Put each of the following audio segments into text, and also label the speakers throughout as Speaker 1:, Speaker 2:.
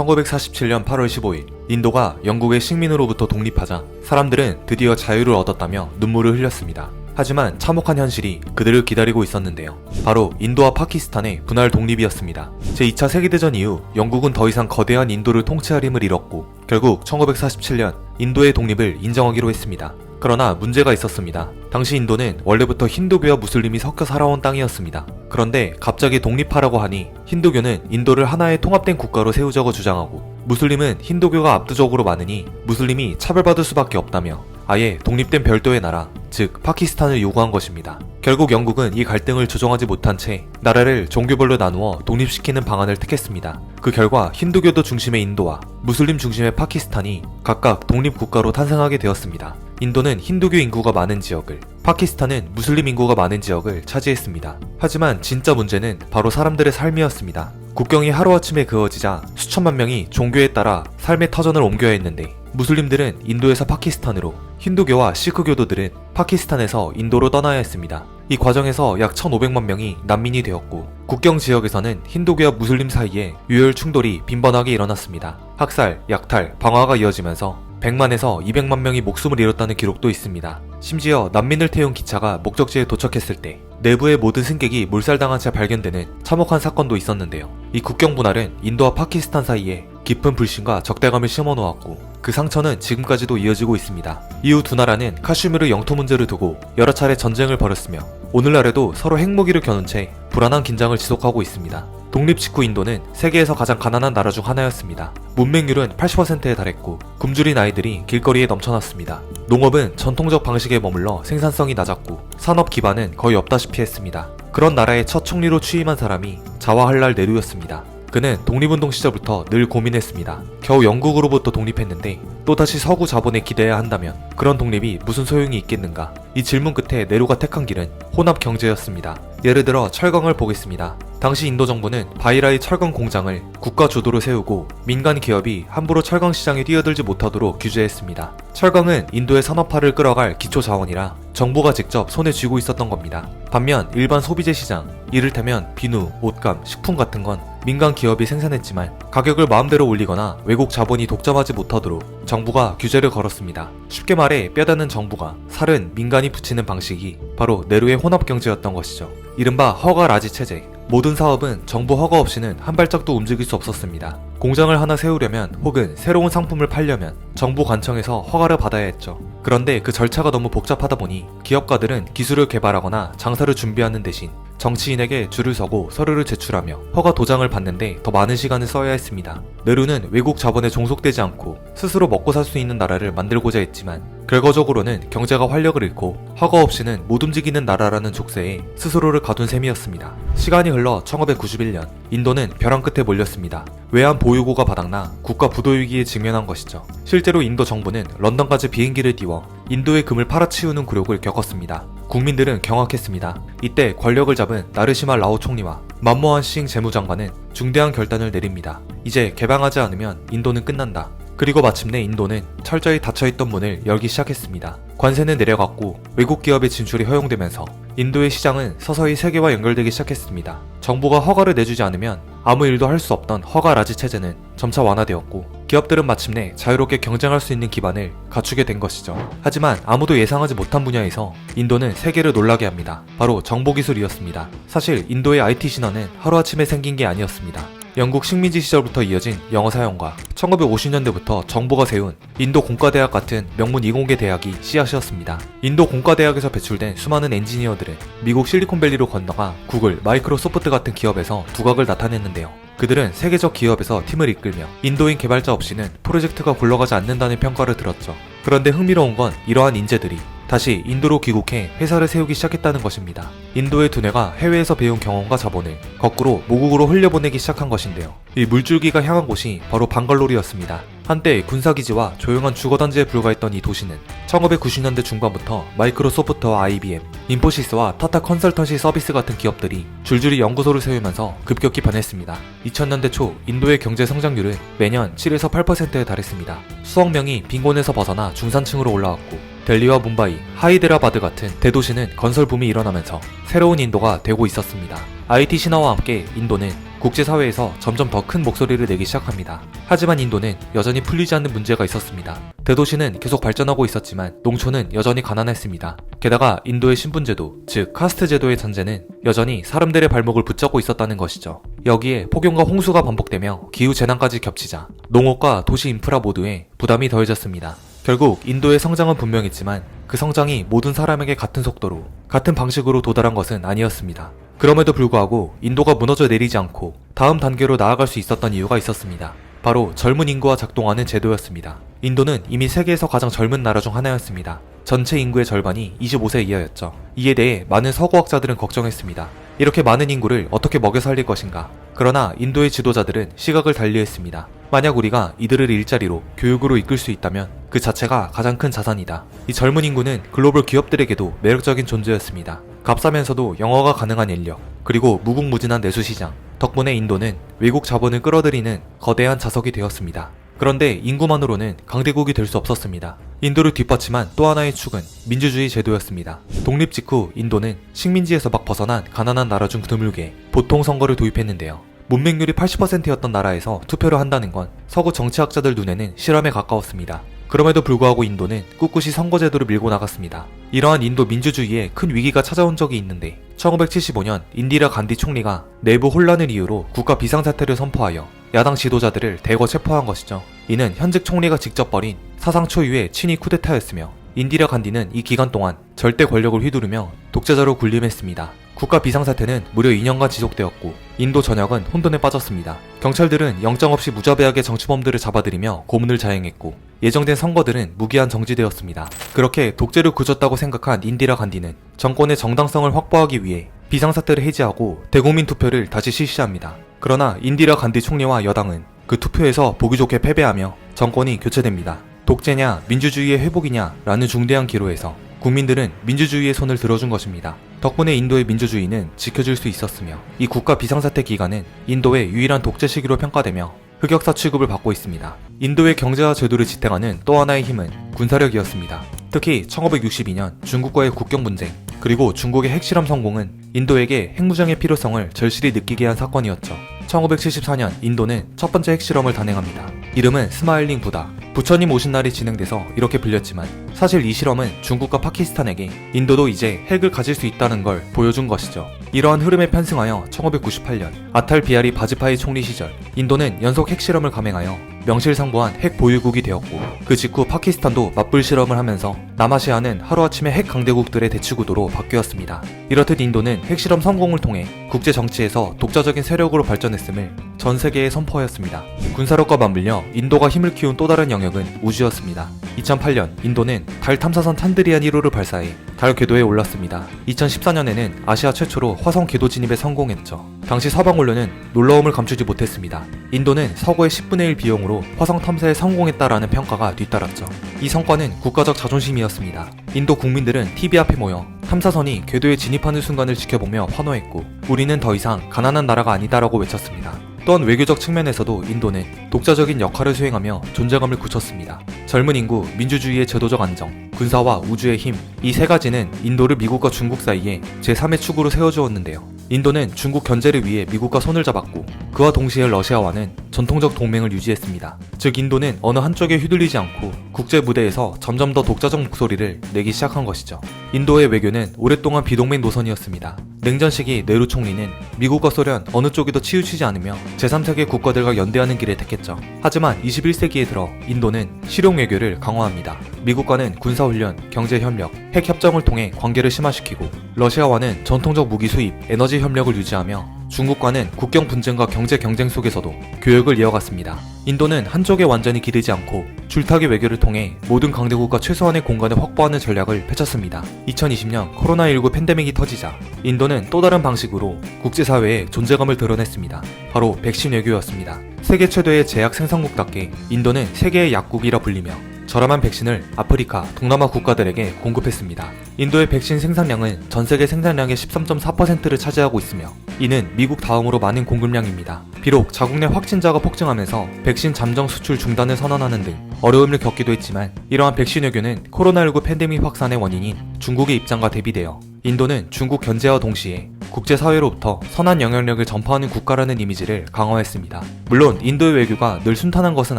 Speaker 1: 1947년 8월 15일 인도가 영국의 식민으로부터 독립하자 사람들은 드디어 자유를 얻었다며 눈물을 흘렸습니다. 하지만 참혹한 현실이 그들을 기다리고 있었는데요. 바로 인도와 파키스탄의 분할 독립이었습니다. 제2차 세계대전 이후 영국은 더 이상 거대한 인도를 통치할 힘을 잃었고 결국 1947년 인도의 독립을 인정하기로 했습니다. 그러나 문제가 있었습니다. 당시 인도는 원래부터 힌두교와 무슬림이 섞여 살아온 땅이었습니다. 그런데 갑자기 독립하라고 하니 힌두교는 인도를 하나의 통합된 국가로 세우자고 주장하고 무슬림은 힌두교가 압도적으로 많으니 무슬림이 차별받을 수밖에 없다며 아예 독립된 별도의 나라, 즉 파키스탄을 요구한 것입니다. 결국 영국은 이 갈등을 조정하지 못한 채 나라를 종교별로 나누어 독립시키는 방안을 택했습니다. 그 결과 힌두교도 중심의 인도와 무슬림 중심의 파키스탄이 각각 독립국가로 탄생하게 되었습니다. 인도는 힌두교 인구가 많은 지역을, 파키스탄은 무슬림 인구가 많은 지역을 차지했습니다. 하지만 진짜 문제는 바로 사람들의 삶이었습니다. 국경이 하루아침에 그어지자 수천만 명이 종교에 따라 삶의 터전을 옮겨야 했는데 무슬림들은 인도에서 파키스탄으로 힌두교와 시크교도들은 파키스탄에서 인도로 떠나야 했습니다. 이 과정에서 약 1,500만 명이 난민이 되었고 국경 지역에서는 힌두교와 무슬림 사이에 유혈 충돌이 빈번하게 일어났습니다. 학살, 약탈, 방화가 이어지면서 100만에서 200만 명이 목숨을 잃었다는 기록도 있습니다. 심지어 난민을 태운 기차가 목적지에 도착했을 때 내부의 모든 승객이 몰살당한 채 발견되는 참혹한 사건도 있었는데요. 이 국경 분할은 인도와 파키스탄 사이에 깊은 불신과 적대감을 심어 놓았고 그 상처는 지금까지도 이어지고 있습니다. 이후 두 나라는 카슈미르 영토 문제를 두고 여러 차례 전쟁을 벌였으며 오늘날에도 서로 핵무기를 겨눈 채 불안한 긴장을 지속하고 있습니다. 독립 직후 인도는 세계에서 가장 가난한 나라 중 하나였습니다. 문맹률은 80%에 달했고 굶주린 아이들이 길거리에 넘쳐났습니다. 농업은 전통적 방식에 머물러 생산성이 낮았고 산업 기반은 거의 없다시피 했습니다. 그런 나라의 첫 총리로 취임한 사람이 자와할랄 네루였습니다. 그는 독립운동 시절부터 늘 고민했습니다. 겨우 영국으로부터 독립했는데 또다시 서구 자본에 기대야 한다면 그런 독립이 무슨 소용이 있겠는가? 이 질문 끝에 네루가 택한 길은 혼합 경제였습니다. 예를 들어 철강을 보겠습니다. 당시 인도 정부는 바이라의 철강 공장을 국가 주도로 세우고 민간 기업이 함부로 철강 시장에 뛰어들지 못하도록 규제했습니다. 철강은 인도의 산업화를 끌어갈 기초 자원이라 정부가 직접 손에 쥐고 있었던 겁니다. 반면 일반 소비재 시장, 이를테면 비누, 옷감, 식품 같은 건 민간 기업이 생산했지만 가격을 마음대로 올리거나 외국 자본이 독점하지 못하도록 정부가 규제를 걸었습니다. 쉽게 말해 뼈다는 정부가 살은 민간이 붙이는 방식이 바로 내루의 혼합 경제였던 것이죠. 이른바 허가 라지 체제. 모든 사업은 정부 허가 없이는 한 발짝도 움직일 수 없었습니다. 공장을 하나 세우려면 혹은 새로운 상품을 팔려면 정부 관청에서 허가를 받아야 했죠. 그런데 그 절차가 너무 복잡하다 보니 기업가들은 기술을 개발하거나 장사를 준비하는 대신 정치인에게 줄을 서고 서류를 제출하며 허가 도장을 받는데 더 많은 시간을 써야 했습니다. 네루는 외국 자본에 종속되지 않고 스스로 먹고 살 수 있는 나라를 만들고자 했지만 결과적으로는 경제가 활력을 잃고 허가 없이는 못 움직이는 나라라는 족쇄에 스스로를 가둔 셈이었습니다. 시간이 흘러 1991년 인도는 벼랑 끝에 몰렸습니다. 외환 보유고가 바닥나 국가 부도 위기에 직면한 것이죠. 실제로 인도 정부는 런던까지 비행기를 띄워 인도의 금을 팔아치우는 굴욕을 겪었습니다. 국민들은 경악했습니다. 이때 권력을 잡은 나르시마 라오 총리와 만모한 싱 재무장관은 중대한 결단을 내립니다. 이제 개방하지 않으면 인도는 끝난다. 그리고 마침내 인도는 철저히 닫혀있던 문을 열기 시작했습니다. 관세는 내려갔고 외국 기업의 진출이 허용되면서 인도의 시장은 서서히 세계와 연결되기 시작했습니다. 정부가 허가를 내주지 않으면 아무 일도 할 수 없던 허가 라지 체제는 점차 완화되었고 기업들은 마침내 자유롭게 경쟁할 수 있는 기반을 갖추게 된 것이죠. 하지만 아무도 예상하지 못한 분야에서 인도는 세계를 놀라게 합니다. 바로 정보기술이었습니다. 사실 인도의 IT 신화는 하루아침에 생긴 게 아니었습니다. 영국 식민지 시절부터 이어진 영어 사용과 1950년대부터 정부가 세운 인도 공과대학 같은 명문 이공계 대학이 씨앗이었습니다. 인도 공과대학에서 배출된 수많은 엔지니어들은 미국 실리콘밸리로 건너가 구글, 마이크로소프트 같은 기업에서 두각을 나타냈는데요. 그들은 세계적 기업에서 팀을 이끌며 인도인 개발자 없이는 프로젝트가 굴러가지 않는다는 평가를 들었죠. 그런데 흥미로운 건 이러한 인재들이 다시 인도로 귀국해 회사를 세우기 시작했다는 것입니다. 인도의 두뇌가 해외에서 배운 경험과 자본을 거꾸로 모국으로 흘려보내기 시작한 것인데요. 이 물줄기가 향한 곳이 바로 방갈로르였습니다. 한때 군사기지와 조용한 주거단지에 불과했던 이 도시는 1990년대 중반부터 마이크로소프트와 IBM, 인포시스와 타타 컨설턴시 서비스 같은 기업들이 줄줄이 연구소를 세우면서 급격히 변했습니다. 2000년대 초 인도의 경제 성장률은 매년 7에서 8%에 달했습니다. 수억 명이 빈곤에서 벗어나 중산층으로 올라왔고 델리와 문바이, 하이데라바드 같은 대도시는 건설 붐이 일어나면서 새로운 인도가 되고 있었습니다. IT 신화와 함께 인도는 국제사회에서 점점 더 큰 목소리를 내기 시작합니다. 하지만 인도는 여전히 풀리지 않는 문제가 있었습니다. 대도시는 계속 발전하고 있었지만 농촌은 여전히 가난했습니다. 게다가 인도의 신분제도, 즉 카스트 제도의 잔재는 여전히 사람들의 발목을 붙잡고 있었다는 것이죠. 여기에 폭염과 홍수가 반복되며 기후 재난까지 겹치자 농업과 도시 인프라 모두에 부담이 더해졌습니다. 결국 인도의 성장은 분명했지만 그 성장이 모든 사람에게 같은 속도로 같은 방식으로 도달한 것은 아니었습니다. 그럼에도 불구하고 인도가 무너져 내리지 않고 다음 단계로 나아갈 수 있었던 이유가 있었습니다. 바로 젊은 인구와 작동하는 제도였습니다. 인도는 이미 세계에서 가장 젊은 나라 중 하나였습니다. 전체 인구의 절반이 25세 이하였죠. 이에 대해 많은 서구학자들은 걱정했습니다. 이렇게 많은 인구를 어떻게 먹여 살릴 것인가? 그러나 인도의 지도자들은 시각을 달리했습니다. 만약 우리가 이들을 일자리로 교육으로 이끌 수 있다면 그 자체가 가장 큰 자산이다. 이 젊은 인구는 글로벌 기업들에게도 매력적인 존재였습니다. 값싸면서도 영어가 가능한 인력, 그리고 무궁무진한 내수 시장. 덕분에 인도는 외국 자본을 끌어들이는 거대한 자석이 되었습니다. 그런데 인구만으로는 강대국이 될 수 없었습니다. 인도를 뒷받침한 또 하나의 축은 민주주의 제도였습니다. 독립 직후 인도는 식민지에서 막 벗어난 가난한 나라 중 드물게 보통 선거를 도입했는데요. 문맹률이 80%였던 나라에서 투표를 한다는 건 서구 정치학자들 눈에는 실험에 가까웠습니다. 그럼에도 불구하고 인도는 꿋꿋이 선거제도를 밀고 나갔습니다. 이러한 인도 민주주의에 큰 위기가 찾아온 적이 있는데 1975년 인디라 간디 총리가 내부 혼란을 이유로 국가 비상사태를 선포하여 야당 지도자들을 대거 체포한 것이죠. 이는 현직 총리가 직접 벌인 사상 초유의 친위 쿠데타였으며 인디라 간디는 이 기간 동안 절대 권력을 휘두르며 독재자로 군림했습니다. 국가 비상사태는 무려 2년간 지속되었고 인도 전역은 혼돈에 빠졌습니다. 경찰들은 영장 없이 무자비하게 정치범들을 잡아들이며 고문을 자행했고 예정된 선거들은 무기한 정지되었습니다. 그렇게 독재를 굳혔다고 생각한 인디라 간디는 정권의 정당성을 확보하기 위해 비상사태를 해제하고 대국민 투표를 다시 실시합니다. 그러나 인디라 간디 총리와 여당은 그 투표에서 보기 좋게 패배하며 정권이 교체됩니다. 독재냐 민주주의의 회복이냐 라는 중대한 기로에서 국민들은 민주주의의 손을 들어준 것입니다. 덕분에 인도의 민주주의는 지켜질 수 있었으며 이 국가 비상사태 기간은 인도의 유일한 독재 시기로 평가되며 흑역사 취급을 받고 있습니다. 인도의 경제와 제도를 지탱하는 또 하나의 힘은 군사력이었습니다. 특히 1962년 중국과의 국경 분쟁 그리고 중국의 핵실험 성공은 인도에게 핵무장의 필요성을 절실히 느끼게 한 사건이었죠. 1974년 인도는 첫 번째 핵실험을 단행합니다. 이름은 스마일링 부다. 부처님 오신 날이 진행돼서 이렇게 불렸지만 사실 이 실험은 중국과 파키스탄에게 인도도 이제 핵을 가질 수 있다는 걸 보여준 것이죠. 이러한 흐름에 편승하여 1998년 아탈 비아리 바지파이 총리 시절 인도는 연속 핵실험을 감행하여 명실상부한 핵 보유국이 되었고 그 직후 파키스탄도 맞불 실험을 하면서 남아시아는 하루아침에 핵 강대국들의 대치구도로 바뀌었습니다. 이렇듯 인도는 핵실험 성공을 통해 국제 정치에서 독자적인 세력으로 발전했음을 전 세계에 선포하였습니다. 군사력과 맞물려 인도가 힘을 키운 또 다른 영역은 우주였습니다. 2008년 인도는 달 탐사선 찬드리안 1호를 발사해 달 궤도에 올랐습니다. 2014년에는 아시아 최초로 화성 궤도 진입에 성공했죠. 당시 서방 언론은 놀라움을 감추지 못했습니다. 인도는 서구의 10분의 1 비용으로 화성 탐사에 성공했다라는 평가가 뒤따랐죠. 이 성과는 국가적 자존심이었습니다. 인도 국민들은 TV 앞에 모여 탐사선이 궤도에 진입하는 순간을 지켜보며 환호했고 우리는 더 이상 가난한 나라가 아니다라고 외쳤습니다. 또한 외교적 측면에서도 인도는 독자적인 역할을 수행하며 존재감을 굳혔습니다. 젊은 인구, 민주주의의 제도적 안정, 군사와 우주의 힘, 이 세 가지는 인도를 미국과 중국 사이에 제3의 축으로 세워주었는데요. 인도는 중국 견제를 위해 미국과 손을 잡았고 그와 동시에 러시아와는 전통적 동맹을 유지했습니다. 즉 인도는 어느 한쪽에 휘둘리지 않고 국제 무대에서 점점 더 독자적 목소리를 내기 시작한 것이죠. 인도의 외교는 오랫동안 비동맹 노선이었습니다. 냉전 시기 네루 총리는 미국과 소련 어느 쪽이 더 치우치지 않으며 제3세계 국가들과 연대하는 길을 택했죠. 하지만 21세기에 들어 인도는 실용 외교를 강화합니다. 미국과는 군사훈련, 경제협력, 핵협정을 통해 관계를 심화시키고 러시아와는 전통적 무기 수입, 에너지 협력을 유지하며 중국과는 국경 분쟁과 경제 경쟁 속에서도 교역을 이어갔습니다. 인도는 한쪽에 완전히 기대지 않고 줄타기 외교를 통해 모든 강대국과 최소한의 공간을 확보하는 전략을 펼쳤습니다. 2020년 코로나19 팬데믹이 터지자 인도는 또 다른 방식으로 국제사회에 존재감을 드러냈습니다. 바로 백신 외교였습니다. 세계 최대의 제약 생산국답게 인도는 세계의 약국이라 불리며 저렴한 백신을 아프리카, 동남아 국가들에게 공급했습니다. 인도의 백신 생산량은 전 세계 생산량의 13.4%를 차지하고 있으며 이는 미국 다음으로 많은 공급량입니다. 비록 자국 내 확진자가 폭증하면서 백신 잠정 수출 중단을 선언하는 등 어려움을 겪기도 했지만 이러한 백신 외교는 코로나19 팬데믹 확산의 원인인 중국의 입장과 대비되어 인도는 중국 견제와 동시에 국제사회로부터 선한 영향력을 전파하는 국가라는 이미지를 강화했습니다. 물론 인도의 외교가 늘 순탄한 것은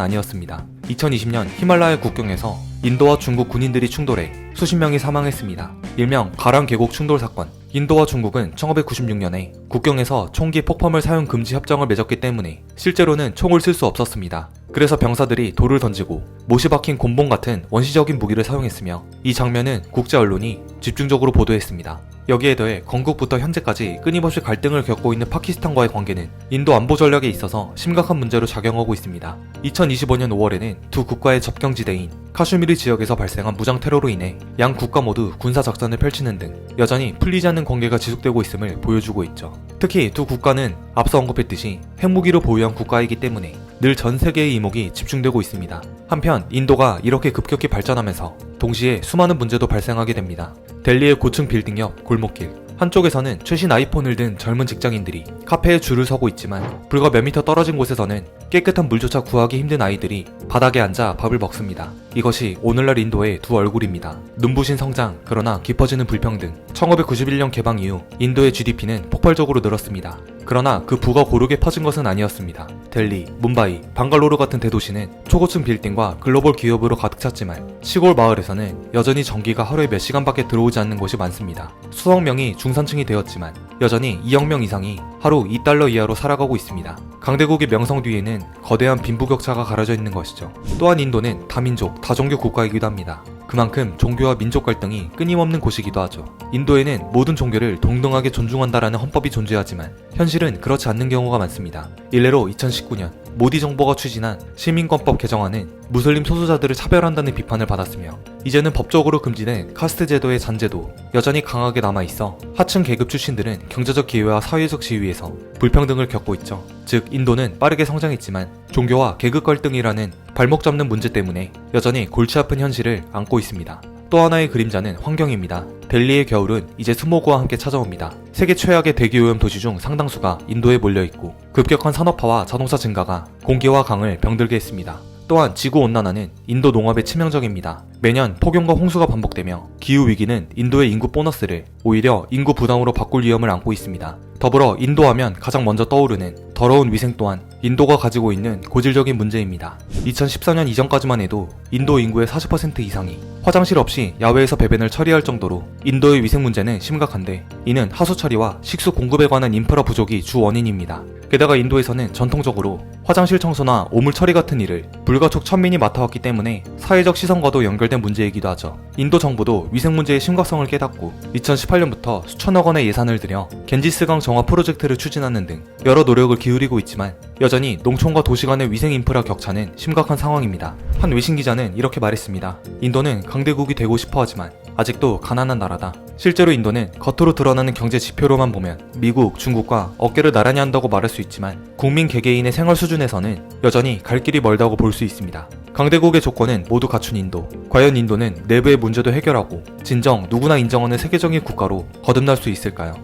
Speaker 1: 아니었습니다. 2020년 히말라야 국경에서 인도와 중국 군인들이 충돌해 수십 명이 사망했습니다. 일명 가랑 계곡 충돌 사건. 인도와 중국은 1996년에 국경에서 총기 폭범을 사용 금지 협정을 맺었기 때문에 실제로는 총을 쓸 수 없었습니다. 그래서 병사들이 돌을 던지고 못이 박힌 곤봉 같은 원시적인 무기를 사용했으며 이 장면은 국제 언론이 집중적으로 보도했습니다. 여기에 더해 건국부터 현재까지 끊임없이 갈등을 겪고 있는 파키스탄과의 관계는 인도 안보 전략에 있어서 심각한 문제로 작용하고 있습니다. 2025년 5월에는 두 국가의 접경지대인 카슈미르 지역에서 발생한 무장 테러로 인해 양 국가 모두 군사 작전을 펼치는 등 여전히 풀리지 않는 관계가 지속되고 있음을 보여주고 있죠. 특히 두 국가는 앞서 언급했듯이 핵무기를 보유한 국가이기 때문에 늘 전 세계의 이목이 집중되고 있습니다. 한편 인도가 이렇게 급격히 발전하면서 동시에 수많은 문제도 발생하게 됩니다. 델리의 고층 빌딩 옆 골목길 한쪽에서는 최신 아이폰을 든 젊은 직장인들이 카페에 줄을 서고 있지만 불과 몇 미터 떨어진 곳에서는 깨끗한 물조차 구하기 힘든 아이들이 바닥에 앉아 밥을 먹습니다. 이것이 오늘날 인도의 두 얼굴입니다. 눈부신 성장, 그러나 깊어지는 불평등. 1991년 개방 이후 인도의 GDP는 폭발적으로 늘었습니다. 그러나 그 부가 고르게 퍼진 것은 아니었습니다. 델리, 문바이, 방갈로르 같은 대도시는 초고층 빌딩과 글로벌 기업으로 가득 찼지만 시골 마을에서는 여전히 전기가 하루에 몇 시간밖에 들어오지 않는 곳이 많습니다. 수억 명이 중산층이 되었지만 여전히 2억 명 이상이 하루 2달러 이하로 살아가고 있습니다. 강대국의 명성 뒤에는 거대한 빈부격차가 가려져 있는 것이죠. 또한 인도는 다민족, 다종교 국가이기도 합니다. 그만큼 종교와 민족 갈등이 끊임없는 곳이기도 하죠. 인도에는 모든 종교를 동등하게 존중한다라는 헌법이 존재하지만 현실은 그렇지 않는 경우가 많습니다. 일례로 2019년 모디 정부가 추진한 시민권법 개정안은 무슬림 소수자들을 차별한다는 비판을 받았으며 이제는 법적으로 금지된 카스트 제도의 잔제도 여전히 강하게 남아 있어 하층 계급 출신들은 경제적 기회와 사회적 지위에서 불평등을 겪고 있죠. 즉 인도는 빠르게 성장했지만 종교와 계급 갈등이라는 발목 잡는 문제 때문에 여전히 골치 아픈 현실을 안고 있습니다. 또 하나의 그림자는 환경입니다. 델리의 겨울은 이제 스모그와 함께 찾아옵니다. 세계 최악의 대기오염 도시 중 상당수가 인도에 몰려 있고 급격한 산업화와 자동차 증가가 공기와 강을 병들게 했습니다. 또한 지구 온난화는 인도 농업에 치명적입니다. 매년 폭염과 홍수가 반복되며 기후 위기는 인도의 인구 보너스를 오히려 인구 부담으로 바꿀 위험을 안고 있습니다. 더불어 인도하면 가장 먼저 떠오르는 더러운 위생 또한 인도가 가지고 있는 고질적인 문제입니다. 2014년 이전까지만 해도 인도 인구의 40% 이상이 화장실 없이 야외에서 배변을 처리할 정도로 인도의 위생 문제는 심각한데 이는 하수 처리와 식수 공급에 관한 인프라 부족이 주 원인입니다. 게다가 인도에서는 전통적으로 화장실 청소나 오물 처리 같은 일을 불가촉 천민이 맡아왔기 때문에 사회적 시선과도 연결된 문제이기도 하죠. 인도 정부도 위생 문제의 심각성을 깨닫고 2018년부터 수천억 원의 예산을 들여 겐지스강 정화 프로젝트를 추진하는 등 여러 노력을 기울이고 있지만 여전히 농촌과 도시 간의 위생 인프라 격차는 심각한 상황입니다. 한 외신 기자는 이렇게 말했습니다. 인도는 강대국이 되고 싶어 하지만 아직도 가난한 나라다. 실제로 인도는 겉으로 드러나는 경제 지표로만 보면 미국, 중국과 어깨를 나란히 한다고 말할 수 있지만 국민 개개인의 생활 수준에서는 여전히 갈 길이 멀다고 볼 수 있습니다. 강대국의 조건은 모두 갖춘 인도. 과연 인도는 내부의 문제도 해결하고 진정 누구나 인정하는 세계적인 국가로 거듭날 수 있을까요?